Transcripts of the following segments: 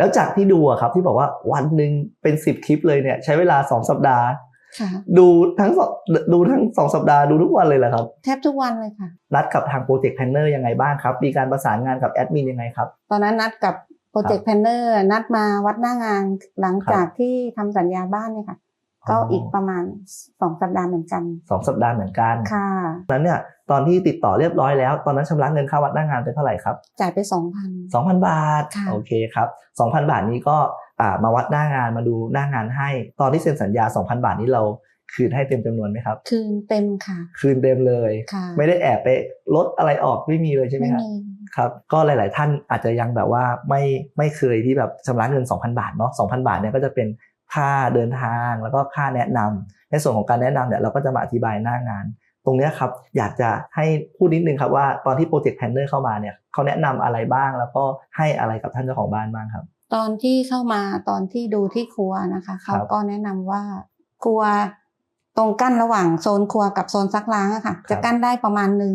แล้วจากที่ดูอะครับที่บอกว่าวันหนึ่งเป็นสิบคลิปเลยเนี่ยใช้เวลาสองสัปดาห์ค่ะดูทั้งสองดูทั้งสองสัปดาห์ดูทุกวันเลยเหรอครับ แทบทุกวันเลยค่ะ นัดกับทางโปรเจกต์แพนเนอร์ยังไงบ้างครับ มีการประสานงานกับแอดมินยังไงครับ ตอนนั้นนัดกับโปรเจกต์แพนเนอร์นัดมาวัดหน้างานหลังจากที่ทำสัญญาบ้านเนี่ยค่ะ ก็อีกประมาณสองสัปดาห์เหมือนกันสองสัปดาห์เหมือนกันค่ะนั้นเนี่ยตอนที่ติดต่อเรียบร้อยแล้ว ตอนนั้นชำระเงินค่าวัดหน้างานเป็นเท่าไหร่ครับ จ่ายไปสองพัน2,000บาทค่ะโอเคครับ2,000บาทนี้ก็อ่ามาวัดหน้างานมาดูหน้างานให้ ตอนที่เซ็นสัญญา 2,000 บาทนี้เราคืนให้เต็มจำนวนไหมครับ คืนเต็มค่ะ คืนเต็มเลยค่ะไม่ได้แอบไปลดอะไรออกไม่มีเลยใช่ไหมไม่ครับมีครับก็หลาย ๆ ท่านอาจจะยังแบบว่าไม่ไม่เคยที่แบบชำระเงิน 2,000 บาทเนาะ2,000 บาทเนี่ยก็จะเป็น ค่าเดินทางแล้วก็ค่าแนะนำในส่วนของการแนะนำเนี่ยเราก็จะมาอธิบายหน้างาน ตรงเนี้ยครับอยากจะให้พูดนิดนึงครับว่าตอนที่โปรเจกต์แพนเนอร์เข้ามาเนี่ยเขาแนะนำอะไรบ้าง แล้วก็ให้อะไรกับท่านเจ้าของบ้านบ้างครับ ตอนที่เข้ามาตอนที่ดูที่ครัวนะคะครัเขาบก็แนะนำว่าครัวตรงกั้นระหว่างโซนครัวกับโซนซักล้างอะค่ะ จะกั้นได้ประมาณหนึ่ง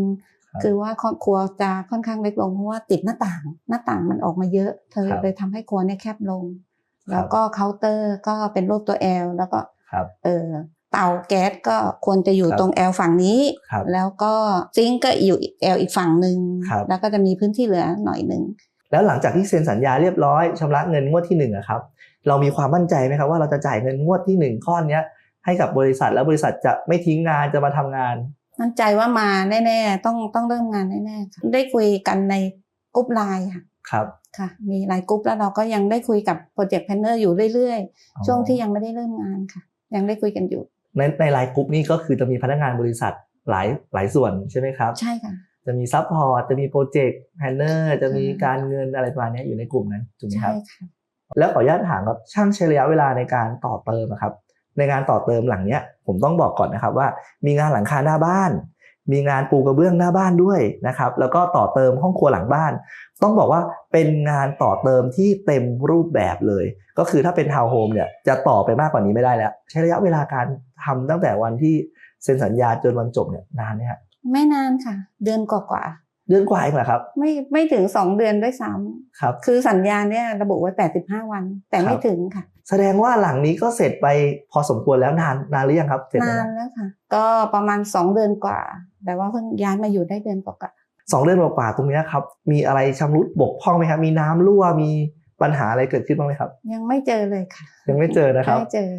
ครับคือว่าครัวจะค่อนข้างเล็กลงเพราะว่าติดหน้าต่าง หน้าต่างมันออกมาเยอะ เธอครับเลยทำให้ครัวเนี่ยแคบลงครับ แล้วก็เคาน์เตอร์ก็เป็นรูปตัวแอลแล้วก็ครับเออเตาแก๊สก็ควรจะอยู่ครับตรงแอลฝั่งนี้ครับแล้วก็ซิงก์ก็อยู่แอลอีกฝั่งหนึ่งครับแล้วก็จะมีพื้นที่เหลือหน่อยหนึ่งแล้วหลังจากที่เซ็นสัญญาเรียบร้อยชำระเงินงวดที่หนึ่งอะครับ เรามีความมั่นใจไหมครับว่าเราจะจ่ายเงินงวดที่หนึ่งก้อนเนี้ยให้กับบริษัทแล้วบริษัทจะไม่ทิ้งงานจะมาทำงาน มั่นใจว่ามาแน่ ๆ ต้องต้องเริ่มงานแน่ๆค่ะได้คุยกันในกรุ๊ปไลน์ค่ะ ครับค่ะ มีไลน์กรุ๊ปแล้วเราก็ยังได้คุยกับโปรเจกต์แพนเนอร์อยู่เรื่อยๆ ช่วงที่ยังไม่ได้เริ่มงานค่ะ ยังได้คุยกันอยู่ ในในไลน์กรุ๊ปนี้ก็คือจะมีพนักงานบริษัทหลายหลายส่วนใช่ไหมครับ ใช่ค่ะ จะมีซัพพอร์ตจะมีโปรเจกต์แพนเนอร์จะมีใช่การเงินอะไรประมาณเนี้ยอยู่ในกลุ่มนั้นถูกไหมคใช่รับค่ะแล้วขออนุญาตถามครับช่างใช้ระยะเวลาในการต่อเติมอะครับ ในงานต่อเติมหลังเนี้ยผมต้องบอกก่อนนะครับว่า มีงานหลังคาหน้าบ้าน มีงานปูกระเบื้องหน้าบ้านด้วยนะครับ แล้วก็ต่อเติมห้องครัวหลังบ้าน ต้องบอกว่าเป็นงานต่อเติมที่เต็มรูปแบบเลย ก็คือถ้าเป็นทาวน์โฮมเนี่ยจะต่อไปมากกว่านี้ไม่ได้แล้ว ใช้ระยะเวลาการทำตั้งแต่วันที่เซ็นสัญญาจนวันจบเนี่ยนานไหมฮะไม่นานค่ะ เดือนกว่าเดือนกว่าเองเหรอครับๆไม่ไม่ถึงสองเดือนด้วยซ้ำครับ คือสัญญาเนี่ยระบุไว้แปดสิบห้าวัน แต่ไม่ครับถึงค่ะ แสดงว่าหลังนี้ก็เสร็จไปพอสมควรแล้วนานนานหรือยังครับเสร็จนาแล้วนแล้วค่ะ ก็ประมาณสองเดือนกว่า แต่ว่าเพิ่งย้ายมาอยู่ได้เดือนกว่าๆสองเดือนกว่าๆตรงเนี้ยครับ มีอะไรชำรุดบกพร่องไหมครับมีน้ำรั่วมีปัญหาอะไรเกิดขึ้นบ้างไหมครับ ยังไม่เจอเลยค่ะ ยังไม่เจอนะครับไม่เจอ